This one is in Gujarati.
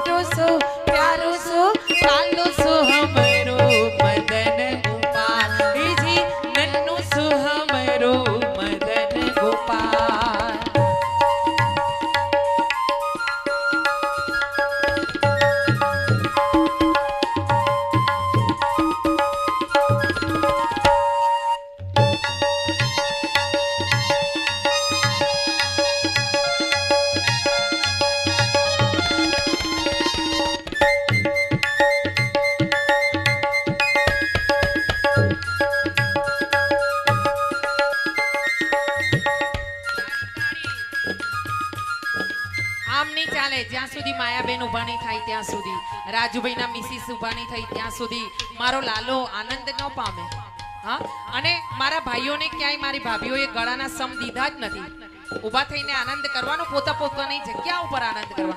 મોટો સો પ્યારો સો કાલો સો આમ નહીં ચાલે. જ્યાં સુધી માયાબેન ઊભા નહીં થાય ત્યાં સુધી. રાજુભાઈના મિસિસ ઊભા નહીં થઈ ત્યાં સુધી. મારો લાલો આનંદ ન પામે. હા? અને મારા ભાઈઓને ક્યાંય મારી ભાભીઓએ ગળાના સમ દીધા જ નથી. ઊભા થઈને આનંદ કરવાનો પોતા પોતાની જગ્યા ઉપર આનંદ કરવાનો.